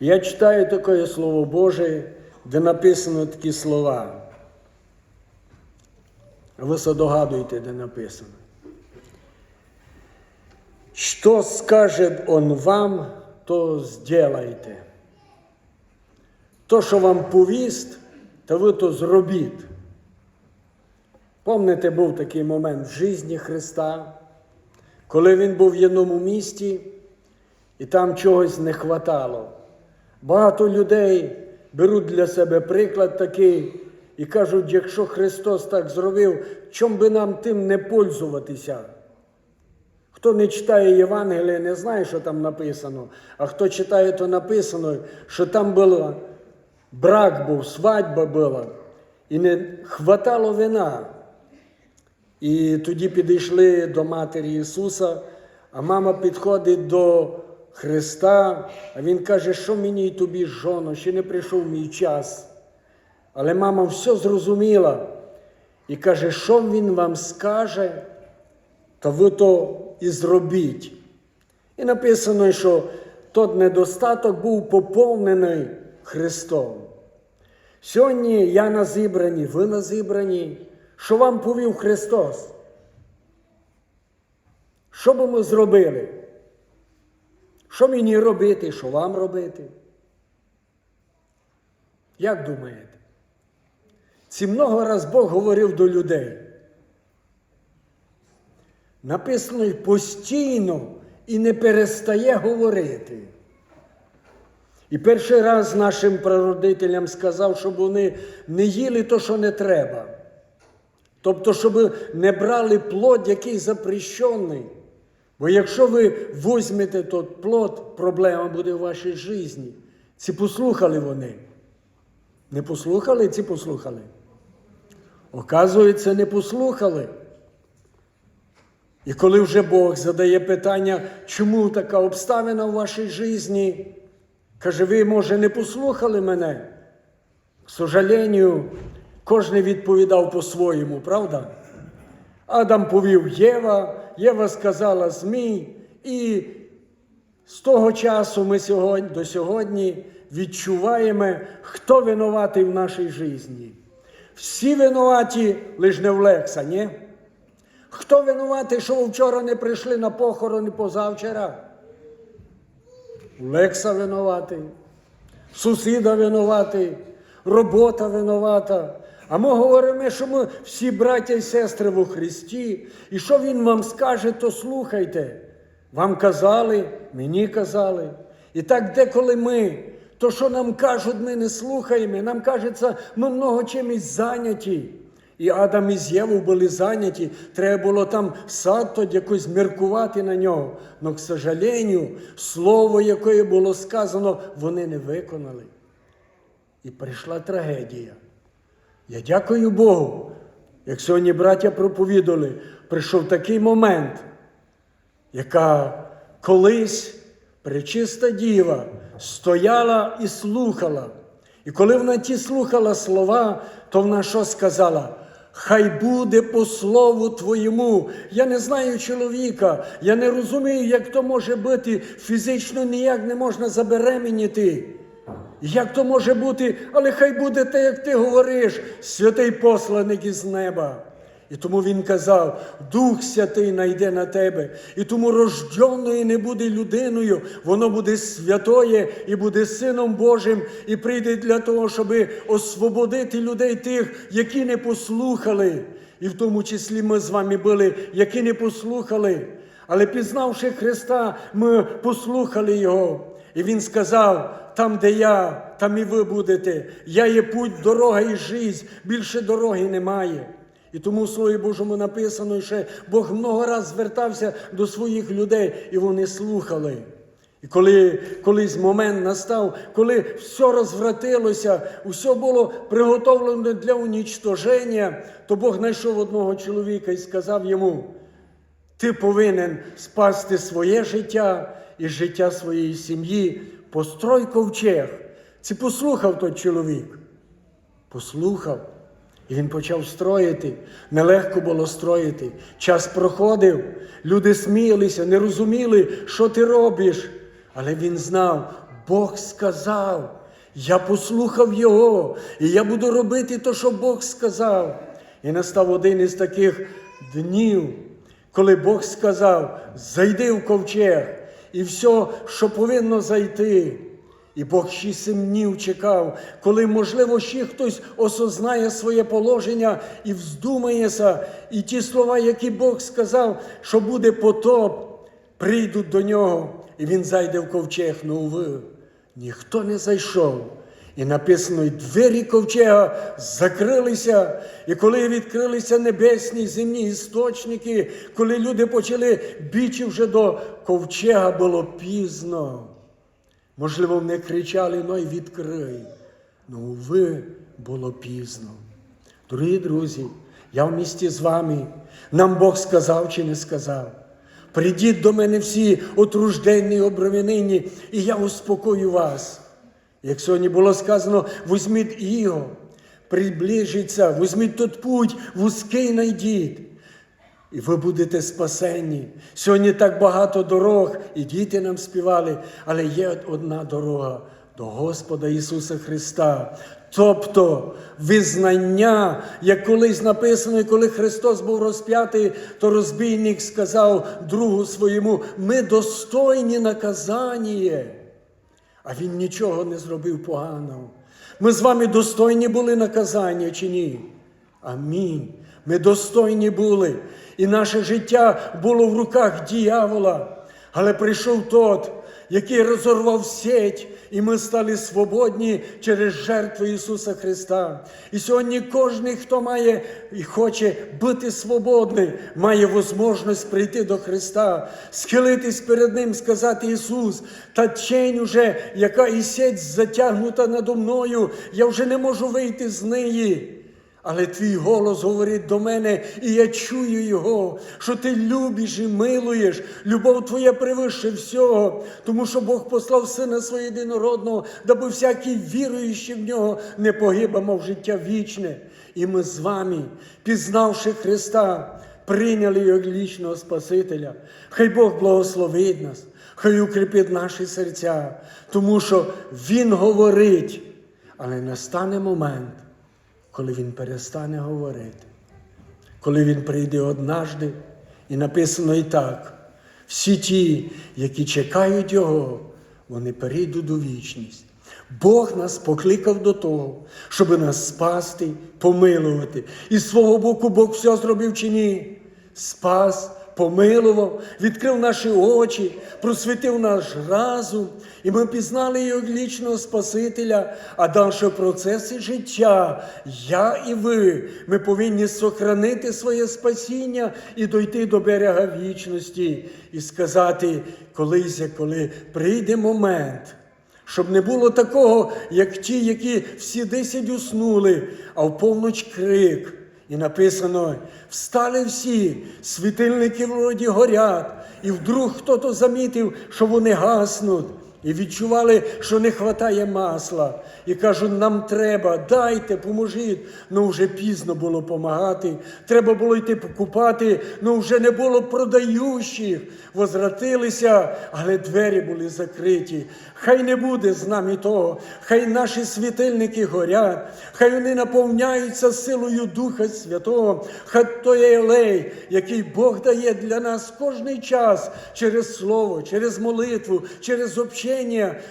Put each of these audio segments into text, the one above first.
Я читаю таке Слово Боже, де написано такі слова. Ви се догадуєте, де написано. Що скаже Он вам, то сделайте. То, що вам повість, то ви то зробіть. Помните, був такий момент в житті Христа, коли Він був в одному місті, і там чогось не хватало. Багато людей беруть для себе приклад такий і кажуть, якщо Христос так зробив, чом би нам тим не пользуватися? Хто не читає Євангелія, не знає, що там написано, а хто читає, то написано, що там було брак був, свадьба була, і не хватало вина. І тоді підійшли до Матері Ісуса, а мама підходить до Христа, а Він каже, що мені й тобі, жоно, ще не прийшов мій час. Але мама все зрозуміла і каже, що він вам скаже, то ви то і зробіть. І написано, що тот недостаток був поповнений Христом. Сьогодні я на зібранні, ви на зібранні. Що вам повів Христос? Що би ми зробили? Що мені робити, що вам робити? Як думаєте? Ці много раз Бог говорив до людей. Написано й постійно і не перестає говорити. І перший раз нашим прародителям сказав, щоб вони не їли то, що не треба. Тобто, щоб не брали плод, який запрещений. Бо якщо ви візьмете той плод, проблема буде в вашій житті. Ці послухали вони. Не послухали, ці послухали. Оказується, не послухали. І коли вже Бог задає питання, чому така обставина в вашій житті, каже, ви, може, не послухали мене? К сожалению, кожен відповідав по-своєму, правда? Адам повів Єва, Єва сказала Змій, і з того часу ми сьогодні, до сьогодні відчуваємо, хто винуватий в нашій житті. Всі винуваті, лише не в Лекса, ні? Хто винуватий, що вчора не прийшли на похорон і позавчора? Лекса винуватий, сусіда винуватий, робота винувата. А ми говоримо, що ми всі браття і сестри во Христі, і що Він вам скаже, то слухайте. Вам казали, мені казали. І так деколи ми, то, що нам кажуть, ми не слухаємо, нам кажеться, ми много чимось зайняті. І Адам і Єву були зайняті, треба було там сад тоді якось міркувати на нього. Но, к сожалению, слово, яке було сказано, вони не виконали. І прийшла трагедія. Я дякую Богу, як сьогодні браття проповідали, прийшов такий момент, яка колись пречиста діва стояла і слухала. І коли вона ті слухала слова, то вона що сказала? Хай буде по слову твоєму. Я не знаю чоловіка, я не розумію, як то може бути фізично ніяк не можна забеременіти. Як то може бути, але хай буде те, як ти говориш, святий посланик із неба. І тому він казав: Дух Святий найде на тебе, і тому рожденою не буде людиною, воно буде святоє і буде Сином Божим, і прийде для того, щоб освободити людей тих, які не послухали. І в тому числі ми з вами були, які не послухали. Але пізнавши Христа, ми послухали Його. І Він сказав: там, де я, там і ви будете. Я є путь, дорога і життя, більше дороги немає. І тому в Слові Божому написано, що Бог много раз звертався до своїх людей, і вони слухали. І коли колись момент настав, коли все розвратилося, все було приготовлено для унічтоження, то Бог знайшов одного чоловіка і сказав йому: ти повинен спасти своє життя і життя своєї сім'ї, построй ковчег. Це послухав той чоловік. Послухав. І він почав строїти. Нелегко було строїти. Час проходив, люди сміялися, не розуміли, що ти робиш. Але він знав, Бог сказав. Я послухав Його, і я буду робити те, що Бог сказав. І настав один із таких днів, коли Бог сказав: зайди в ковчег, і все, що повинно зайти. І Бог ще сім днів чекав, коли, можливо, ще хтось осознає своє положення і вздумається, і ті слова, які Бог сказав, що буде потоп, прийдуть до нього, і він зайде в ковчег. Ну, ви, ніхто не зайшов. І написано, і двері ковчега закрилися, і коли відкрилися небесні земні істочники, коли люди почали бічі вже до ковчега, було пізно. Можливо, вони кричали, ну й відкрий. Ну, ви було пізно. Дорогі друзі, я в місті з вами. Нам Бог сказав чи не сказав. Прийдіть до мене всі отружденні, обровинені, і я успокою вас. Як сьогодні було сказано, візьміть його, приближиться, візьміть тот путь, вузький найдіть. І ви будете спасені. Сьогодні так багато дорог, і діти нам співали, але є одна дорога до Господа Ісуса Христа. Тобто визнання, як колись написано, коли Христос був розп'ятий, то розбійник сказав другу своєму: ми достойні наказання. А він нічого не зробив поганого. Ми з вами достойні були наказання чи ні? Амінь. Ми достойні були. І наше життя було в руках діявола. Але прийшов тот, який розорвав сеть, і ми стали свободні через жертву Ісуса Христа. І сьогодні кожен, хто має і хоче бути свободним, має можливість прийти до Христа, схилитись перед Ним, сказати Ісус, та тінь уже, яка і сеть затягнута надо мною, я вже не можу вийти з неї. Але твій голос говорить до мене, і я чую його, що ти любиш і милуєш. Любов твоя превище всього, тому що Бог послав Сина свого єдинородного, даби всякий віруючий в нього не погиб, а мав життя вічне. І ми з вами, пізнавши Христа, прийняли його лічного Спасителя. Хай Бог благословить нас, хай укріпить наші серця, тому що Він говорить, але настане момент коли він перестане говорити, коли він прийде однажди, і написано і так: всі ті, які чекають Його, вони перейдуть у вічність. Бог нас покликав до того, щоб нас спасти, помилувати. І з свого боку Бог все зробив чи ні? Спас, помилував, відкрив наші очі, просвітив наш разум, і ми пізнали його як лічного Спасителя, а далі в процесі життя, я і ви, ми повинні сохранити своє спасіння і дойти до берега вічності і сказати колись, коли прийде момент. Щоб не було такого, як ті, які всі десять уснули, а в повноч крик. І написано: встали всі, світильники вроді горять, і вдруг хто-то замітив, що вони гаснуть. І відчували, що не вистачає масла. І кажуть, нам треба, дайте, поможіть. Ну вже пізно було допомагати. Треба було йти покупати, ну вже не було продаючих. Возвратилися, але двері були закриті. Хай не буде з нами того, хай наші світильники горять, хай вони наповняються силою Духа Святого, хай той елей, який Бог дає для нас кожний час через Слово, через молитву, через общення,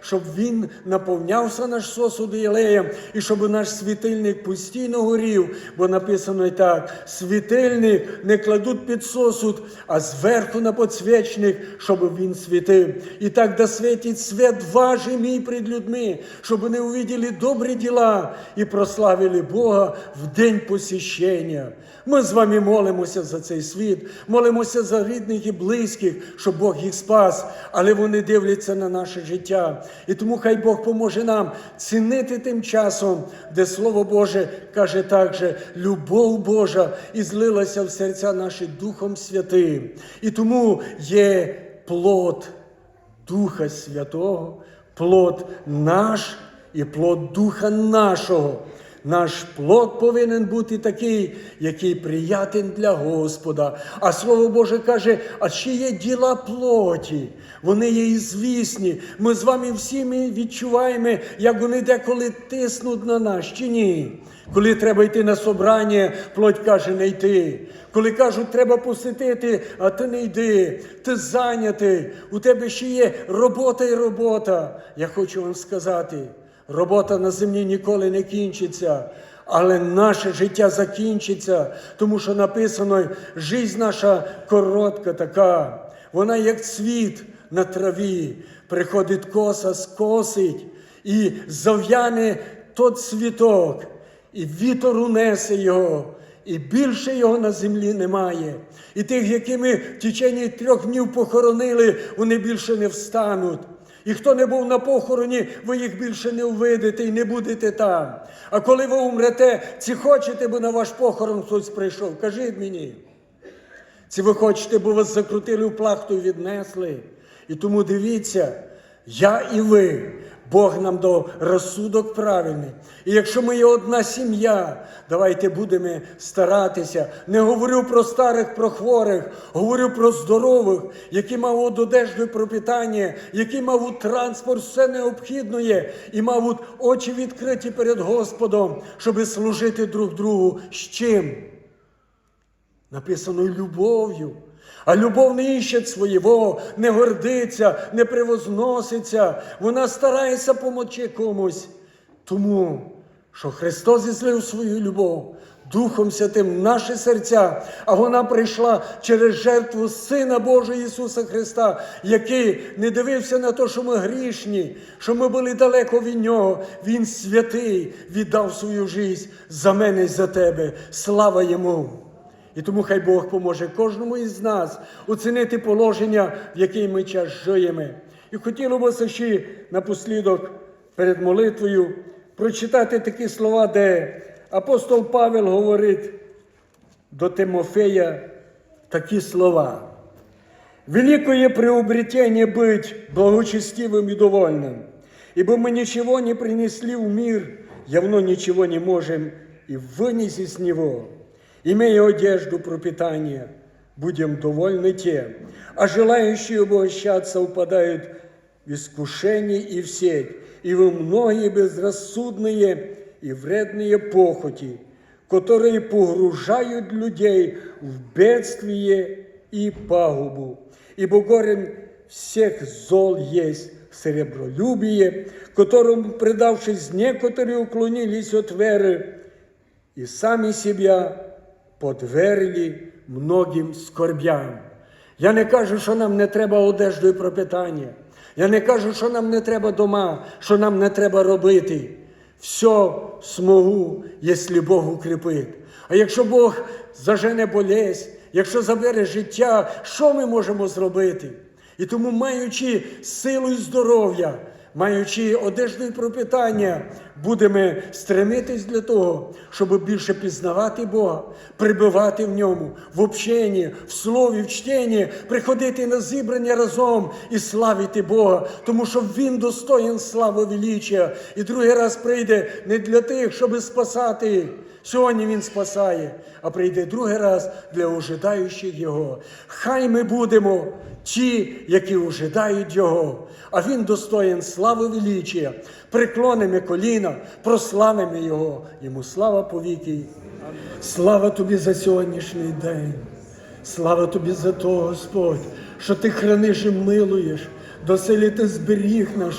щоб він наповнявся наш сосуд елеєм, і щоб наш світильник постійно горів, бо написано і так: світильник не кладуть під сосуд, а зверху на подсвічник, щоб він світив. І так да світить світ важий мій пред людьми, щоб вони увиділи добрі діла і прославили Бога в день посіщення. Ми з вами молимося за цей світ, молимося за рідних і близьких, щоб Бог їх спас, але вони дивляться на життя. І тому хай Бог поможе нам цінити тим часом, де Слово Боже каже так же, любов Божа і злилася в серця наші Духом Святим. І тому є плод Духа Святого, плод наш і плод Духа нашого. Наш плод повинен бути такий, який приятен для Господа. А Слово Боже каже, а чи є діла плоті? Вони є і звісні. Ми з вами всі ми відчуваємо, як вони деколи тиснуть на нас, чи ні? Коли треба йти на собрання, плоть каже, не йти. Коли кажуть, треба посетити, а ти не йди, ти зайнятий, у тебе ще є робота і робота. Я хочу вам сказати, робота на землі ніколи не кінчиться. Але наше життя закінчиться, тому що написано, життя наша коротка така, вона як цвіт на траві, приходить коса, скосить і зав'яне тот цвіток, і вітер унесе його, і більше його на землі немає. І тих, які ми в течение трьох днів похоронили, вони більше не встануть. І хто не був на похороні, ви їх більше не увидите і не будете там. А коли ви умрете, чи хочете, бо на ваш похорон хтось прийшов? Кажіть мені. Чи ви хочете, бо вас закрутили в плахту і віднесли? І тому дивіться, я і ви, Бог нам дав розсудок правильний. І якщо ми є одна сім'я, давайте будемо старатися. Не говорю про старих, про хворих, говорю про здорових, які мав одежду і пропитання, які мав транспорт, все необхідне є, і мав очі відкриті перед Господом, щоб служити друг другу з чим? Написано любов'ю. А любов не іще своєго, не гордиться, не превозноситься. Вона старається помочи комусь. Тому, що Христос зізлив свою любов Духом Святим в наші серця, а вона прийшла через жертву Сина Божого Ісуса Христа, який не дивився на те, що ми грішні, що ми були далеко від Нього. Він святий віддав свою життя за мене і за тебе. Слава Йому! І тому хай Бог поможе кожному із нас оцінити положення, в якій ми час живемо. І хотілося ще напослідок перед молитвою прочитати такі слова, де апостол Павел говорить до Тимофея такі слова. Великое приобретение быть благочестивым и довольным, ибо мы ничего не принесли в мир, явно ничего не можем и вынести с него. Имея одежду пропитания, будем довольны тем, а желающие обогащаться упадают в искушение и в сеть, и в многие безрассудные и вредные похоти, которые погружают людей в бедствие и пагубу. Ибо горен всех зол есть сребролюбие, которому, предавшись, некоторые уклонились от веры, и сами себя подвергли многим скорбям. Я не кажу, що нам не треба одежду і пропитання. Я не кажу, що нам не треба дома, що нам не треба робити. Все смогу, якщо Бог укріпить. А якщо Бог зажене болезнь, якщо забере життя, що ми можемо зробити? І тому, маючи силу і здоров'я, маючи одежду і пропитання, будемо стремитись для того, щоб більше пізнавати Бога, прибивати в ньому, в общенні, в слові, в чтенні, приходити на зібрання разом і славити Бога, тому що Він достоїн слави величия. І другий раз прийде не для тих, щоб спасати. Сьогодні Він спасає, а прийде другий раз для ожидаючих Його. Хай ми будемо ті, які ожидають Його, а Він достоїн слави величия. Приклонимо коліна, прославимо Його. Йому слава повіки. Слава тобі за сьогоднішній день. Слава тобі за то, Господь, що ти храниш і милуєш, доселі ти зберіг наш.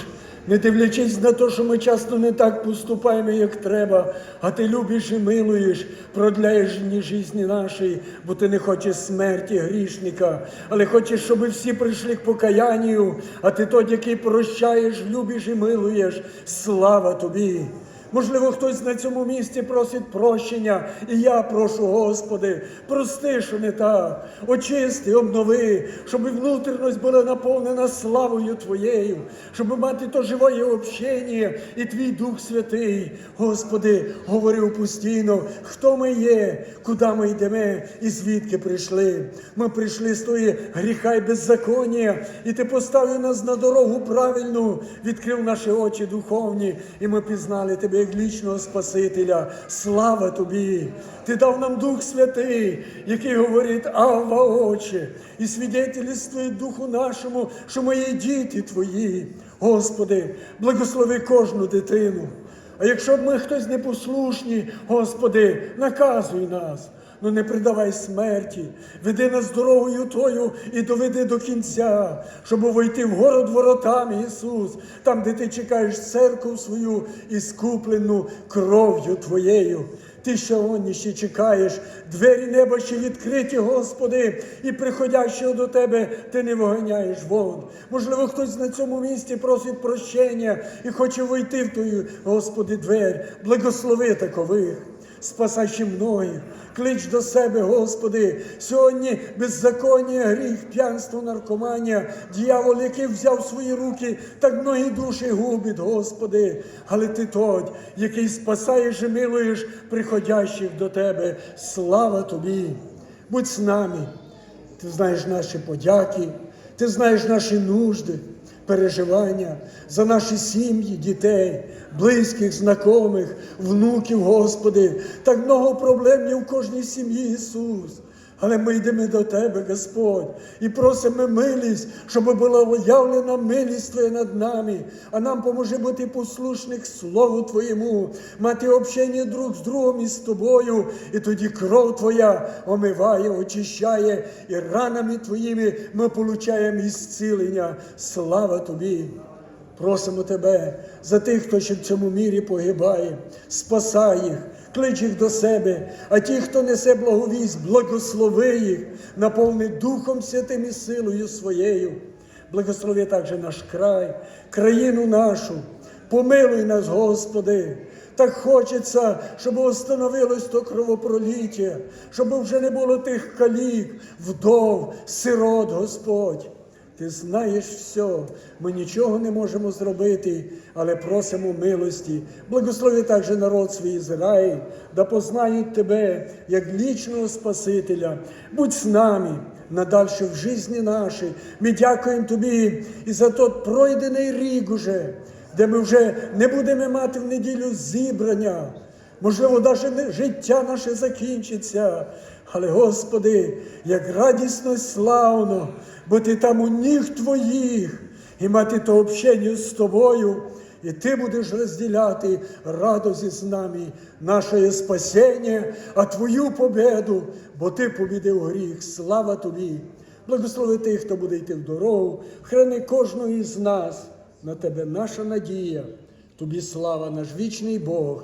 Не дивлячись на те, що ми часто не так поступаємо, як треба, а ти любиш і милуєш, продляєш дні житті нашої, бо ти не хочеш смерті грішника, але хочеш, щоб всі прийшли к покаянню, а ти той, який прощаєш, любиш і милуєш. Слава тобі! Можливо, хтось на цьому місці просить прощення, і я прошу, Господи, прости, що не так, очисти, обнови, щоб внутрішність була наповнена славою Твоєю, щоб мати то живое общення і Твій Дух Святий. Господи, говорив постійно, хто ми є, куди ми йдемо і звідки прийшли. Ми прийшли з тої гріха й беззаконня, і Ти поставив нас на дорогу правильну, відкрив наші очі духовні, і ми пізнали Тебе як Спасителя. Слава тобі! Ти дав нам Дух Святий, який говорить Авва, Отче, і свідетельствує Духу нашому, що мої діти твої. Господи, благослови кожну дитину. А якщо б ми хтось непослушні, Господи, наказуй нас. Ну не придавай смерті, веди нас дорогою Тою і доведи до кінця, щоб войти в город воротами, Ісус, там, де ти чекаєш церкву свою і скуплену кров'ю Твоєю. Ти ще оні ще чекаєш, двері неба ще відкриті, Господи, і приходящого до Тебе ти не виганяєш вон. Можливо, хтось на цьому місці просить прощення і хоче войти в Твою, Господи, двері. Благослови такових спасаючи многих. Клич до себе, Господи, сьогодні беззаконня, гріх, п'янство, наркоманія, дьявол, який взяв свої руки, так многі душі губить, Господи. Але Ти той, який спасаєш і милуєш приходящих до Тебе. Слава Тобі! Будь з нами. Ти знаєш наші подяки, ти знаєш наші нужди, переживання за наші сім'ї, дітей, близьких, знайомих, внуків, Господи. Так много проблем є в кожній сім'ї, Ісус. Але ми йдемо до Тебе, Господь, і просимо милість, щоб була виявлена милість Твоя над нами, а нам поможе бути послушних Слову Твоєму, мати общення друг з другом і з тобою, і тоді кров Твоя омиває, очищає, і ранами Твоїми ми получаємо ісцілення. Слава Тобі! Просимо Тебе за тих, хто ще в цьому мірі погибає, спасай їх, клич їх до себе, а ті, хто несе благовість, благослови їх, наповни Духом Святим і силою своєю. Благослови також наш край, країну нашу, помилуй нас, Господи. Так хочеться, щоб остановилось то кровопроліття, щоб вже не було тих калік, вдов, сирот, Господь. Ти знаєш все, ми нічого не можемо зробити, але просимо милості. Благослови також народ свій Ізраїль, да познають тебе як лічного Спасителя. Будь з нами надальше в житті нашій. Ми дякуємо тобі і за тот пройдений рік уже, де ми вже не будемо мати в неділю зібрання. Можливо, навіть життя наше закінчиться. Але, Господи, як радісно і славно бути там у ніг Твоїх і мати то общення з Тобою, і Ти будеш розділяти радості з нами, наше спасіння, а Твою победу, бо Ти побідив гріх. Слава Тобі! Благослови тих, хто буде йти в дорогу, храни кожного із нас. На Тебе наша надія, Тобі слава, наш вічний Бог,